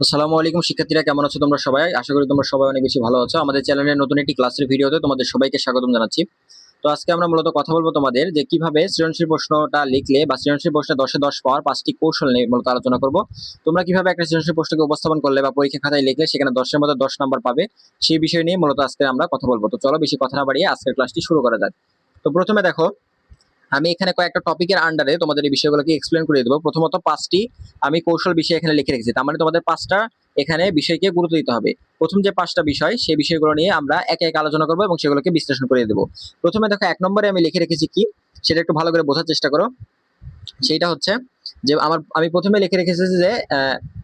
আসসালামু আলাইকুম, শিক্ষার্থীরা কেমন আছো তোমরা সবাই? আশা করি তোমরা সবাই অনেক বেশি ভালো আছো। আমাদের চ্যানেলের নতুন একটি ক্লাসের ভিডিওতে তোমাদের সবাইকে স্বাগতম জানাচ্ছি। তো আজকে আমরা মূলত কথা বলব তোমাদের যে কীভাবে সৃজনশীল প্রশ্নটা লিখলে বা সৃজনশীল প্রশ্নে দশে দশ পাওয়ার পাঁচটি কৌশল নিয়ে মূলত আলোচনা করব। তোমরা কীভাবে একটা সৃজনশীল প্রশ্নকে উপস্থাপন করলে বা পরীক্ষা খাতায় লিখলে সেখানে দশের মধ্যে দশ নাম্বার পাবে, সেই বিষয় নিয়ে মূলত আজকে আমরা কথা বলব। তো চলো বেশি কথা না বাড়িয়ে আজকের ক্লাসটি শুরু করা যাক। তো প্রথমে দেখো আমি এখানে কয়েকটা টপিকের আন্ডারে তোমাদের এই বিষয়গুলোকে এক্সপ্লেন করে দেবো। প্রথমত পাঁচটি আমি কৌশল বিষয় এখানে লিখে রেখেছি। তার মানে তোমাদের পাঁচটা এখানে বিষয়কে গুরুত্ব দিতে হবে। প্রথম যে পাঁচটা বিষয়, সেই বিষয়গুলো নিয়ে আমরা একে এক আলোচনা করব এবং সেগুলোকে বিশ্লেষণ করে দেবো। প্রথমে দেখো, এক নম্বরে আমি লিখে রেখেছি কি? সেটা একটু ভালো করে বোঝার চেষ্টা করো। সেইটা হচ্ছে যে আমার, আমি প্রথমে লিখে রেখেছি যে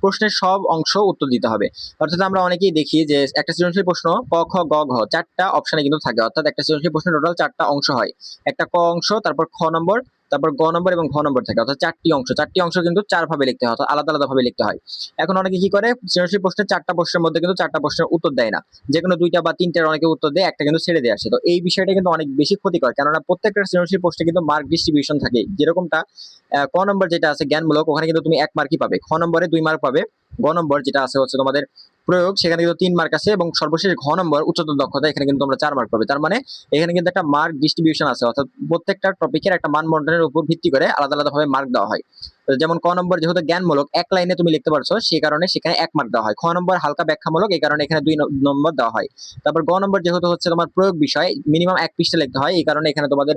প্রশ্নের সব অংশ উত্তর দিতে হবে। অর্থাৎ আমরা অনেকেই দেখি যে একটা সৃজনশীল প্রশ্ন ক, খ, গ, ঘ চারটা অপশনে কিন্তু থাকে। অর্থাৎ একটা সৃজনশীল প্রশ্ন টোটাল চারটা অংশ হয়। একটা ক অংশ, তারপর খ নম্বর তারপর গ নম্বর এবং ঘ নম্বর থাকে, অর্থাৎ চারটি অংশ। চারটি অংশ কিন্তু চার ভাবে লিখতে হয়, অর্থাৎ আলাদা আলাদা ভাবে লিখতে হয়। এখন অনেকে কি করে? সৃজনশীল প্রশ্নের চারটা প্রশ্নের মধ্যে কিন্তু চারটা প্রশ্নের উত্তর দেয় না। যে কোনো দুইটা বা তিনটার অনেকে উত্তর দেয়, একটা কিন্তু ছেড়ে দিয়ে আসে। তো এই বিষয়টা কিন্তু অনেক বেশি ক্ষতিকর, কেননা প্রত্যেকটা সৃজনশীল প্রশ্নে কিন্তু মার্ক ডিস্ট্রিবিউশন থাকে। যেরকমটা ক নম্বর যেটা আছে জ্ঞানমূলক, ওখানে কিন্তু তুমি এক মার্কই পাবে। খ নম্বরে দুই মার্ক পাবে। গ নম্বর যেটা আছে হচ্ছে তোমাদের প্রয়োগ, সেখানে কিন্তু তিন মার্ক আছে এবং সর্বশেষ ঘ নম্বর উচ্চতর দক্ষতা, এখানে কিন্তু তোমরা চার মার্ক পাবে। তার মানে এখানে কিন্তু একটা মার্ক ডিস্ট্রিবিউশন আছে, অর্থাৎ প্রত্যেকটা টপিকের একটা মান বন্টনের উপর ভিত্তি করে আলাদা আলাদাভাবে মার্ক দেওয়া হয়। যেমন ক নম্বর যেহেতু জ্ঞানমূলক, এক লাইনে তুমি লিখতে পারছ সেই কারণে সেখানে এক মার্ক দেওয়া হয়। খ নম্বর হালকা ব্যাখ্যামূলক, এই কারণে এখানে দুই নম্বর দেওয়া হয়। তারপর গ নম্বর যেহেতু হচ্ছে তোমার প্রয়োগ বিষয় মিনিমাম এক পৃষ্ঠা লিখতে হয়, এই কারণে এখানে তোমাদের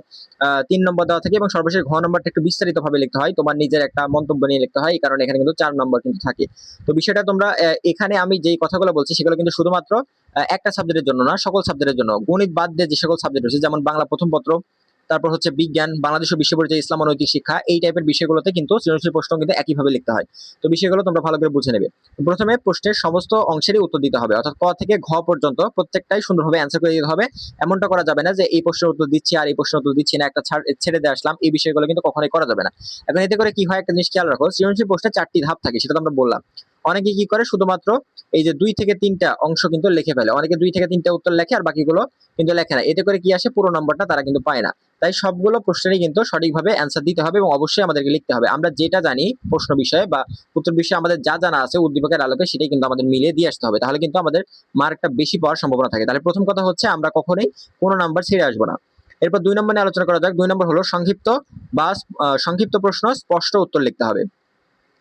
তিন নম্বর দেওয়া থাকে এবং সর্বশেষ ঘ নম্বরটা একটু বিস্তারিত ভাবে লিখতে হয়, তোমার নিজের একটা মন্তব্য নিয়ে লিখতে হয়, এই কারণে এখানে কিন্তু চার নম্বর কিন্তু থাকে। তো বিষয়টা তোমরা এখানে আমি যেই কথাগুলো বলছি, সেগুলো কিন্তু শুধুমাত্র একটা সাবজেক্টের জন্য না, সকল সাবজেক্টের জন্য। গণিত বাদ দিয়ে যে সকল সাবজেক্ট রয়েছে, যেমন বাংলা প্রথম পত্র তারপর হচ্ছে বিজ্ঞান, বাংলাদেশ ও বিশ্ব পরিচয়, ইসলাম নৈতিক শিক্ষা, এই টাইপের বিষয়গুলোতে কিন্তু সৃজনশীল প্রশ্ন কিন্তু একইভাবে লিখতে হয়। তো বিষয়গুলো তোমরা ভালো করে বুঝে নেবে। প্রথমে প্রশ্নের সমস্ত অংশেরই উত্তর দিতে হবে, অর্থাৎ ক থেকে ঘ পর্যন্ত প্রত্যেকটাই সুন্দরভাবে অ্যান্সার করে দিতে হবে। এমনটা করা যাবে না যে এই প্রশ্নের উত্তর দিচ্ছি আর এই প্রশ্নের উত্তর দিচ্ছি না, একটা ছাড়- ছেড়ে দিয়ে আসলাম, এই বিষয়গুলো কিন্তু কখনোই করা যাবে না। এখন এতে করে কি হয় একটা জিনিস খেয়াল রাখো, সৃজনশীল প্রশ্নে চারটি ধাপ থাকে, সেটা তো আমরা বললাম। অনেকে কি করে? শুধুমাত্র এই যে দুই থেকে তিনটা অংশ কিন্তু লিখে ফেলে। অনেকে দুই থেকে তিনটা উত্তর লেখে আর বাকিগুলো কিন্তু লেখে না। এতে করে কি আসে? পুরো নম্বরটা তারা কিন্তু পায় না। তাই সবগুলো প্রশ্নেরই কিন্তু সঠিকভাবে অ্যান্সার দিতে হবে এবং অবশ্যই আমাদেরকে লিখতে হবে। আমরা যেটা জানি প্রশ্ন বিষয়ে বা উত্তর বিষয়ে আমাদের যা জানা আছে উদ্দীপকের আলোকে সেটাই কিন্তু আমাদের মিলিয়ে দিয়ে আসতে হবে। তাহলে কিন্তু আমাদের মার্কটা বেশি পাওয়ার সম্ভাবনা থাকে। তাহলে প্রথম কথা হচ্ছে আমরা কখনোই কোনো নাম্বার ছেড়ে আসব না। এরপর দুই নম্বর নিয়ে আলোচনা করা যাক। দুই নম্বর হলো সংক্ষিপ্ত বা সংক্ষিপ্ত প্রশ্ন, স্পষ্ট উত্তর লিখতে হবে।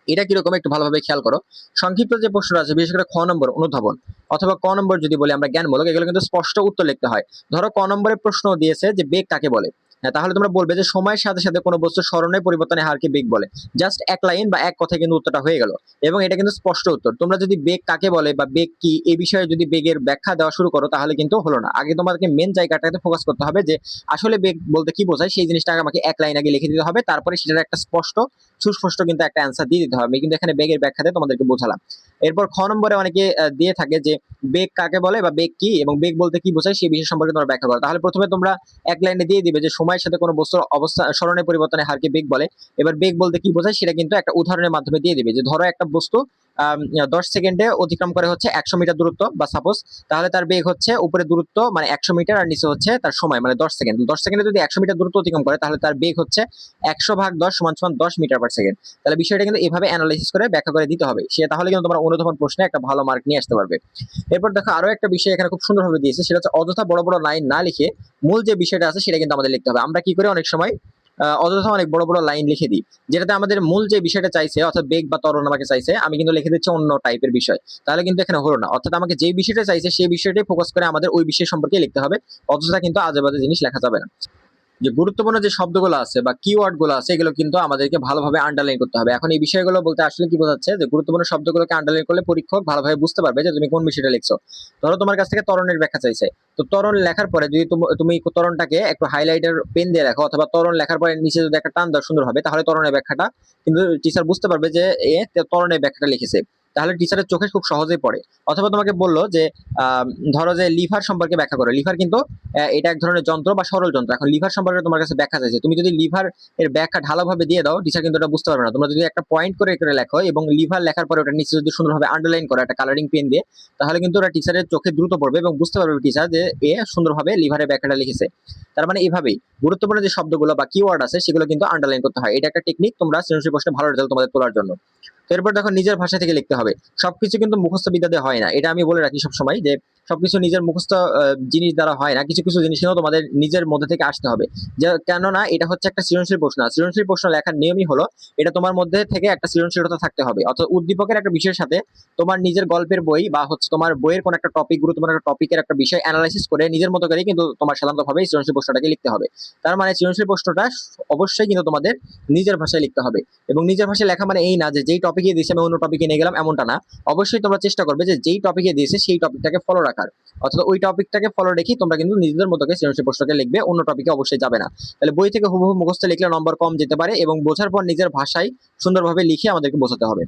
এটা কীরকম একটু ভালোভাবে খেয়াল করো। সংক্ষিপ্ত যে প্রশ্ন আছে, বিশেষ করে খ নম্বর অনুধাবন অথবা ক নম্বর যদি বলি আমরা জ্ঞানমূলক, এগুলো কিন্তু স্পষ্ট উত্তর লিখতে হয়। ধরো ক নম্বরের প্রশ্ন দিয়েছে যে বেগ কাকে বলে? তাহলে তোমরা বলবে যে সময়ের সাথে সাথে কোনো বস্তুর স্মরণের পরিবর্তনের হারকে বেগ বলে। জাস্ট এক লাইন বা এক কথায় কিন্তু উত্তরটা হয়ে গেল। এবং এটা কিন্তু স্পষ্ট উত্তর। তোমরা যদি বেগ কাকে বলে বা বেগ কি এই বিষয়ে যদি বেগের ব্যাখ্যা দেওয়া শুরু করো, তাহলে কিন্তু হলো না। আগে তোমাদেরকে মেন জায়গাটাতে ফোকাস করতে হবে যে আসলে বেগ বলতে কি বোঝায়, সেই জিনিসটা আমাকে এক লাইন আগে লিখে দিতে হবে। তারপরে সেটার একটা স্পষ্ট, সুস্পষ্ট কিন্তু একটা অ্যান্সার দিয়ে দিতে হবে। আমি কিন্তু এখানে বেগের ব্যাখ্যাতে তোমাদেরকে বোঝালাম। এরপর খ নম্বরে অনেকে দিয়ে থাকে যে বেগ কাকে বলে বা বেগ কি এবং বেগ বলতে কি বোঝায় সেই বিষয় সম্পর্কে তোমরা ব্যাখ্যা করো। তাহলে প্রথমে তোমরা এক লাইনে দিয়ে দিবে যে সময়ের সাথে কোনো বস্তুর অবস্থা স্মরণের পরিবর্তনের হারকে বেগ বলে। এবার বেগ বলতে কি বোঝায় সেটা কিন্তু একটা উদাহরণের মাধ্যমে দিয়ে দিবে যে ধরো একটা বস্তু দশ সেকেন্ডে অতিক্রম করে হচ্ছে একশো মিটার দূরত্ব, বা সাপোজ তাহলে তার বেগ হচ্ছে উপরে দূরত্ব মানে একশো মিটার, আর নিচে হচ্ছে তার সময় মানে দশ সেকেন্ড দশ সেকেন্ডে যদি একশো মিটার দূরত্ব অতিক্রম করে, তাহলে তার বেগ হচ্ছে একশো ভাগ দশ সমান সমান দশ মিটার পার সেকেন্ড তাহলে বিষয়টা কিন্তু এভাবে অ্যানালাইসিস করে ব্যাখ্যা করে দিতে হবে। সে তাহলে কিন্তু তোমার অনুধাবন প্রশ্নে একটা ভালো মার্ক নিয়ে আসতে পারবে। এরপর দেখো আরও একটা বিষয় এখানে খুব সুন্দরভাবে দিয়েছে, সেটা হচ্ছে অযথা বড় বড় লাইন না লিখে মূল যে বিষয়টা আছে, সেটা কিন্তু আমাদের লিখতে হবে। আমরা কি করি অনেক সময় অযথা অনেক বড় বড় লাইন লিখে দিই। যেটাতে আমাদের মূল যে বিষয়টা চাইছে, অর্থাৎ বেগ বা তরণ আমাকে চাইছে, আমি কিন্তু লিখে দিচ্ছি অন্য টাইপের বিষয়। তাহলে কিন্তু এখানে হলো না। অর্থাৎ আমাকে যে বিষয়টা চাইছে, সেই বিষয়টাই ফোকাস করে আমাদের ওই বিষয় সম্পর্কে লিখতে হবে। অযথা কিন্তু আজেবাজে জিনিস লেখা যাবে না। যে গুরুত্বপূর্ণ যে শব্দগুলো আছে বা কিওয়ার্ডগুলো আছে, এগুলো কিন্তু আমাদেরকে ভালোভাবে আন্ডারলাইন করতে হবে। এখন এই বিষয়গুলো বলতে আসলে কি বোঝাচ্ছে যে গুরুত্বপূর্ণ শব্দগুলোকে আন্ডারলাইন করলে পরীক্ষক ভালোভাবে বুঝতে পারবে যে তুমি কোন বিষয়টা লিখছো। ধরো তোমার কাছ থেকে তরণের ব্যাখ্যা চাইছে। তো তরণ লেখার পরে যদি তুমি তরণটাকে একটু হাইলাইটার পেন দিয়ে রাখো অথবা তরণ লেখার পরে নিচে যদি একটা টান দাও, সুন্দর হবে, তাহলে তরণের ব্যাখ্যাটা কিন্তু টিচার বুঝতে পারবে যে এ তরণের ব্যাখ্যাটা লিখেছে। তাহলে টিচারের চোখে খুব সহজেই পড়ে। অথবা তোমাকে বলল যে ধরো যে লিভার সম্পর্কে ব্যাখ্যা করো। লিভার কিন্তু এটা এক ধরনের যন্ত্র বা সরল যন্ত্র। এখন লিভার সম্পর্কে তোমার কাছে ব্যাখ্যা চাইছে। তুমি যদি লিভার এর ব্যাখ্যা ঢালাভাবে দিয়ে দাও টিচার কিন্তু এটা বুঝতে পারবে না। তোমরা যদি একটা পয়েন্ট করে করে লেখো এবং লিভার লেখার পরে ওটা নিচে যদি সুন্দরভাবে আন্ডারলাইন করো একটা কালারিং পেন দিয়ে, তাহলে কিন্তু ওটা টিচারের চোখে দ্রুত পড়বে এবং বুঝতে পারবে টিচার যে এ সুন্দরভাবে লিভারের ব্যাখ্যাটা লিখেছে। তার মানে এভাবেই। গুরুত্বপূর্ণ যে শব্দগুলো বা কিওয়ার্ড আছে, সেগুলো কিন্তু আন্ডারলাইন করতে হয়। এটা একটা টেকনিক তোমরা সৃজনশীল প্রশ্নে ভালো রেজাল্ট তোমাদের তোলার জন্য। তো এরপর দেখো নিজের ভাষা থেকে লিখতে হবে। হবে। সবকিছু কিন্তু মুখস্থ বিদ্যা দিয়ে হয় না। এটা আমি বলে রাখি সবসময় যে সবকিছু নিজের মুখস্থ জিনিস দ্বারা হয় না। কিছু কিছু জিনিস কিন্তু তোমাদের নিজের মধ্যে থেকে আসতে হবে। যে কেননা এটা হচ্ছে একটা সৃজনশীল প্রশ্ন। সৃজনশীল প্রশ্ন লেখার নিয়মই হলো, এটা তোমার মধ্যে থেকে একটা সৃজনশীলতা থাকতে হবে। অর্থাৎ উদ্দীপকের একটা বিষয়ের সাথে তোমার নিজের গল্পের বই বা হচ্ছে তোমার বইয়ের কোন একটা টপিক গুরুত্বপূর্ণ একটা টপিকের একটা বিষয় অ্যানালাইসিস করে নিজের মতো করে কিন্তু তোমার সাধারণতভাবে সৃজনশীল প্রশ্নটাকে লিখতে হবে। তার মানে সৃজনশীল প্রশ্নটা অবশ্যই কিন্তু তোমাদের নিজের ভাষায় লিখতে হবে। এবং নিজের ভাষায় লেখা মানে এই না যে যেই টপিকে দিয়েছে আমি অন্য টপিকে নিয়ে গেলাম এমনটা না। অবশ্যই তোমরা চেষ্টা করবে যে যেই টপিকে দিয়েছে সেই টপিকটাকে ফলো রাখার অর্থাৎ ওই টপিকটাকে ফলো রেখে তোমরা কিন্তু নিজেদের মতো সৃজনশীল প্রশ্নকে লিখবে, অন্য টপিকে অবশ্যই যাবে না। তাহলে বই থেকে হুবহু মুখস্থ লিখলে নম্বর কম যেতে পারে এবং বোঝার পর নিজের ভাষায় সুন্দরভাবে লিখে আমাদেরকে বোঝাতে হবে।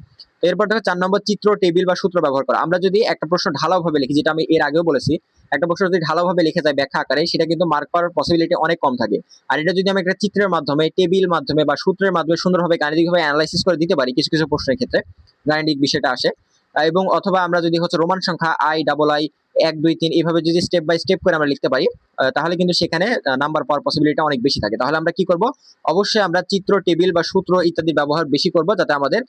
এরপর দেখো চার নম্বর, চিত্র, টেবিল বা সূত্র ব্যবহার করা। আমরা যদি একটা প্রশ্ন ঢালাওভাবে লিখি, যেটা আমি এর আগেও বলেছি, একটা প্রশ্ন যদি ঢালাওভাবে লিখে যায় ব্যাখ্যা আকারে, সেটা কিন্তু মার্ক পাওয়ার পসিবিলিটি অনেক কম থাকে। আর এটা যদি আমি একটা চিত্রের মাধ্যমে, টেবিল মাধ্যমে বা সূত্রের মাধ্যমে সুন্দরভাবে গাণিতিকভাবে অ্যানালাইসিস করে দিতে পারি, কিছু কিছু প্রশ্নের ক্ষেত্রে, গাণিতিক বিষয়টা আসে। এবং অথবা আমরা যদি হচ্ছে রোমান সংখ্যা আই ডাবল আই এক, দুই, তিন এইভাবে যদি স্টেপ বাই স্টেপ করে আমরা লিখতে পারি তাহলে কিন্তু সেখানে নাম্বার পাওয়ার পসিবিলিটি অনেক বেশি থাকে। তাহলে আমরা কি করব? অবশ্যই আমরা চিত্র টেবিল বা সূত্র ইত্যাদি ব্যবহার বেশি করব যাতে আমাদের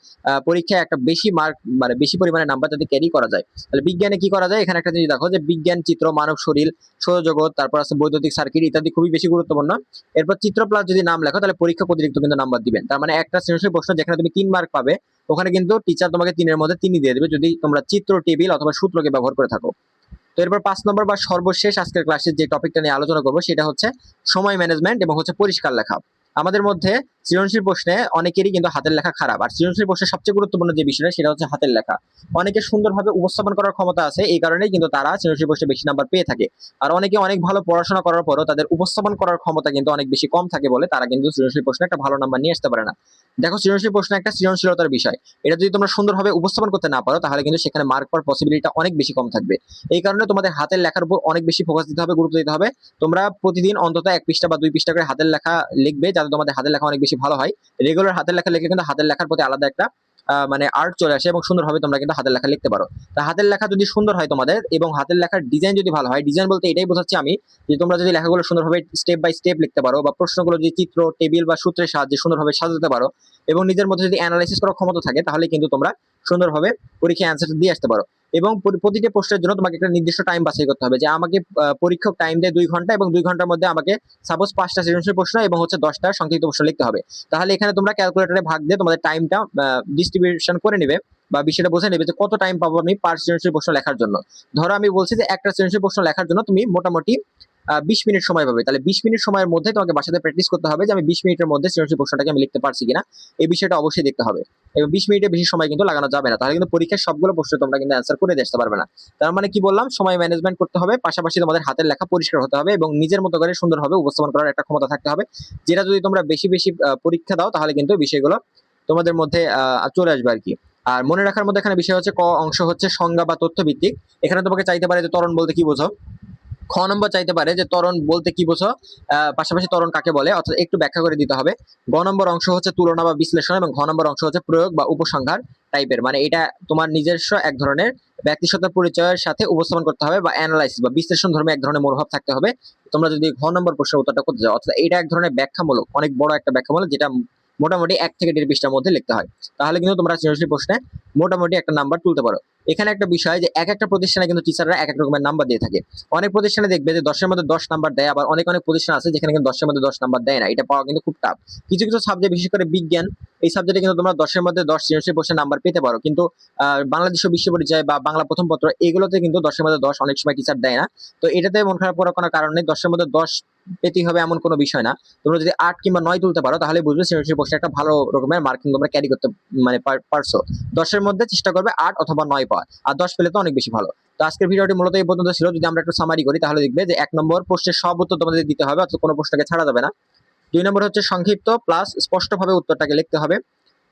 পরীক্ষায় একটা বেশি মার্ক মানে বেশি পরিমাণে নাম্বার যাতে ক্যারি করা যায়। তাহলে বিজ্ঞানে কি করা যায়? এখানে একটা জিনিস দেখো যে বিজ্ঞান, চিত্র, মানব, শরীর, সৌরজগৎ, তারপর আছে বৈদ্যুতিক সার্কিট ইত্যাদি খুবই বেশি গুরুত্বপূর্ণ। এরপর চিত্র প্লাস যদি নাম লেখো, তাহলে পরীক্ষা অতিরিক্ত কিন্তু নাম্বার দিবেন। তার মানে একটা সৃজনশীল প্রশ্ন যেখানে তুমি তিন মার্ক পাবে, ওখানে কিন্তু টিচার তোমাকে তিনের মধ্যে তিনই দিয়ে দেবে। যদি তোমরা চিত্র টেবিল অথবা সূত্রকে ব্যবহার করে থাকো। তো এরপর পাঁচ নম্বর বা সর্বশেষ আজকের ক্লাসের যে টপিকটা নিয়ে আলোচনা করব, সেটা হচ্ছে সময় ম্যানেজমেন্ট এবং হচ্ছে পরিষ্কার লেখা। আমাদের মধ্যে সৃজনশীল প্রশ্নে অনেকেরই কিন্তু হাতের লেখা খারাপ। আর সৃজনশীল প্রশ্নের সবচেয়ে গুরুত্বপূর্ণ যে বিষয়টা সেটা হচ্ছে হাতের লেখা। অনেকে সুন্দরভাবে উপস্থাপন করার ক্ষমতা আছে, এই কারণেই কিন্তু তারা সৃজনশীল প্রশ্নে বেশি নাম্বার পেয়ে থাকে। আর অনেকে অনেক ভালো পড়াশোনা করার পরও তাদের উপস্থাপন করার ক্ষমতা কিন্তু অনেক বেশি কম থাকে বলে তারা কিন্তু সৃজনশীল প্রশ্নে একটা ভালো নাম্বার নিয়ে আসতে পারে না। দেখো, সৃজনশীল প্রশ্ন একটা সৃজনশীলতার বিষয়। এটা যদি তোমরা সুন্দরভাবে উপস্থাপন করতে না পারো, তাহলে কিন্তু সেখানে মার্ক পাওয়ার পসিবিলিটি অনেক বেশি কম থাকবে। এই কারণে তোমাদের হাতের লেখার উপর অনেক বেশি ফোকাস দিতে হবে, গুরুত্ব দিতে হবে। তোমরা প্রতিদিন অন্তত এক পৃষ্ঠা বা দুই পৃষ্ঠা করে হাতের লেখা লিখবে, যাতে তোমাদের হাতের লেখা অনেক বেশি ভালো হয়। রেগুলার হাতের লেখা লিখলে কিন্তু হাতের লেখার প্রতি আলাদা একটা মানে আর্ট চলে আসে এবং সুন্দরভাবে তোমরা কিন্তু হাতের লেখা লিখতে পারো। তা হাতের লেখা যদি সুন্দর হয় তোমাদের এবং হাতের লেখার ডিজাইন যদি ভালো হয় ডিজাইন বলতে এটাই বোঝাচ্ছি আমি যে তোমরা যদি লেখাগুলো সুন্দরভাবে স্টেপ বাই স্টেপ লিখতে পারো বা প্রশ্নগুলো যদি চিত্র টেবিল বা সূত্রের সাহায্যে সুন্দরভাবে সাজাতে পারো এবং নিজের মধ্যে যদি অ্যানালাইসিস করার ক্ষমতা থাকে, তাহলে কিন্তু তোমরা সুন্দরভাবে পরীক্ষায় অ্যান্সার দিয়ে আসতে পারো। এবং প্রতিটি পোস্টের জন্য তোমাকে একটা নির্দিষ্ট টাইম বাছাই করতে হবে। যে আমাকে পরীক্ষক টাইম দেয় দুই ঘণ্টা এবং দুই ঘণ্টার মধ্যে আমাকে সাপোজ পাঁচটা সৃজনশীল প্রশ্ন এবং হচ্ছে দশটা সংক্ষিপ্ত প্রশ্ন লিখতে হবে। তাহলে এখানে তোমরা ক্যালকুলেটরে ভাগ দিয়ে তোমাদের টাইমটা ডিস্ট্রিবিউশন করে নেবে। বা বিষয়টা বুঝে নেবে যে কত টাইম পাবো আমি পার সৃজনশীল প্রশ্ন লেখার জন্য? ধরো আমি বলছি যে একটা সৃজনশীল প্রশ্ন লেখার জন্য তুমি মোটামুটি বিশ মিনিট সময় পাবে। তাহলে বিশ মিনিট সময়ের মধ্যে তোমাকে বাসাতে প্র্যাকটিস করতে হবে যে আমি বিশ মিনিটের মধ্যে সৃজনশীল প্রশ্নটাকে আমি লিখতে পারছি কিনা। এই বিষয়টা অবশ্যই দেখতে হবে। এবং বিশ মিনিটের বেশি সময় কিন্তু লাগানো যাবে না। তাহলে কিন্তু পরীক্ষার সবগুলো প্রশ্ন তোমরা কিন্তু অ্যান্সার করে দিয়ে পারবে না। তার মানে কি বললাম? সময় ম্যানেজমেন্ট করতে হবে, পাশাপাশি তোমাদের হাতের লেখা পরিষ্কার হতে হবে এবং নিজের মতো করে সুন্দরভাবে উপস্থাপন করার একটা ক্ষমতা থাকতে হবে। যেটা যদি তোমরা বেশি বেশি পরীক্ষা দাও তাহলে কিন্তু বিষয়গুলো তোমাদের মধ্যে চলে আসবে আর কি। আর মনে রাখার মধ্যে এখানে বিষয় হচ্ছে ক অংশ হচ্ছে সংজ্ঞা বা তথ্য ভিত্তিক এখানে তোমাকে চাইতে পারে যে তরণ বলতে কি বোঝো? খ নম্বর চাইতে পারে যে তরণ বলতে কি বোঝো? পাশাপাশি তরণ কাকে বলে? অর্থাৎ একটু ব্যাখ্যা করে দিতে হবে। গ নম্বর অংশ হচ্ছে তুলনা বা বিশ্লেষণ এবং ঘ নম্বর অংশ হচ্ছে প্রয়োগ বা উপসংহার টাইপের মানে এটা তোমার নিজস্ব এক ধরনের ব্যক্তিগত পরিচয়ের সাথে উপস্থাপন করতে হবে বা অ্যানালাইসিস বা বিশ্লেষণ ধর্মে এক ধরনের মনোভাব থাকতে হবে। তোমরা যদি ঘ নম্বর প্রশ্নের উত্তরটা করতে যাও, অর্থাৎ এটা এক ধরনের ব্যাখ্যামূলক, অনেক বড় একটা ব্যাখ্যামূলক যেটা মোটামুটি এক থেকে দেড় পৃষ্ঠার মধ্যে লিখতে হয়। তাহলে কিন্তু তোমরা সৃজনশীল প্রশ্নে মোটামুটি একটা নাম্বার তুলতে পারো। এখানে একটা বিষয় যে এক একটা প্রতিষ্ঠানে কিন্তু টিচাররা এক এক রকমের নাম্বার দিয়ে থাকে। অনেক প্রতিষ্ঠানে দেখবে যে দশের মধ্যে দশ নাম্বার দেয়, আবার অনেক অনেক প্রতিষ্ঠান আছে যেখানে কিন্তু দশের মধ্যে দশ নাম্বার দেয় না। এটা পাওয়া কিন্তু খুব টাফ কিছু কিছু সাবজেক্ট বিশেষ করে বিজ্ঞান, এই সাবজেক্টে কিন্তু তোমরা দশের মধ্যে দশ সৃজনশীল প্রশ্নের নাম্বার পেতে পারো। কিন্তু বাংলাদেশ বিশ্ব পরিচয় বা বাংলা প্রথম পত্র এগুলোতে কিন্তু দশের মধ্যে দশ অনেক সময় টিচার দেয় না। তো এটাতে মন খারাপ করার কোনো কারণ নেই। দশের মধ্যে দশ পেতেই হবে এমন কোনো বিষয় না। তোমরা যদি আট কিংবা নয় তুলতে পারো, তাহলে বুঝবে সৃজনশীল প্রশ্নে একটা ভালো রকমের মার্কিং তোমরা ক্যারি করতে মানে পারছ। দশের মধ্যে চেষ্টা করবে আট অথবা নয় পাওয়ার, আর দশ পেলে তো অনেক বেশি ভালো। তো আজকের ভিডিওটি মূলত এই পর্যন্ত ছিল। যদি আমরা একটু সামারি করি, তাহলে দেখবে যে এক নম্বর প্রশ্নের সব উত্তর তোমাদের দিতে হবে, অর্থাৎ কোনো প্রশ্নকে ছাড়া যাবে না। দুই নম্বর হচ্ছে সংক্ষিপ্ত প্লাস স্পষ্টভাবে উত্তরটাকে লিখতে হবে।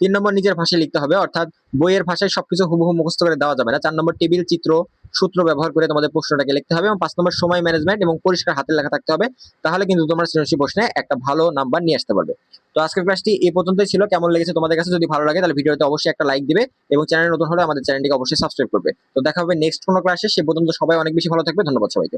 তিন নম্বর নিজের ভাষায় লিখতে হবে, অর্থাৎ বইয়ের ভাষায় সবকিছু হুবহু মুখস্থ করে দেওয়া যাবে না। চার নম্বর টেবিল, চিত্র সূত্র ব্যবহার করে তোমাদের প্রশ্নটাকে লিখতে হবে এবং পাঁচ নম্বর সময় ম্যানেজমেন্ট এবং পরিষ্কার হাতে লেখা থাকতে হবে, তাহলে কিন্তু তোমার সৃজনশীল প্রশ্নে একটা ভালো নাম্বার নিয়ে আসতে পারবে। তো আজকের ক্লাসটি এই পর্যন্তই ছিল। কেমন লেগেছে তোমাদের কাছে যদি ভালো লাগে, তাহলে ভিডিওতে অবশ্যই একটা লাইক দিবে এবং চ্যানেল নতুন হলে আমাদের চ্যানেলটিকে অবশ্যই সাবস্ক্রাইব করবে। তো দেখা হবে নেক্সট কোনো ক্লাসে সে পর্যন্ত সবাই অনেক বেশি ভালো থাকবে। ধন্যবাদ সবাইকে।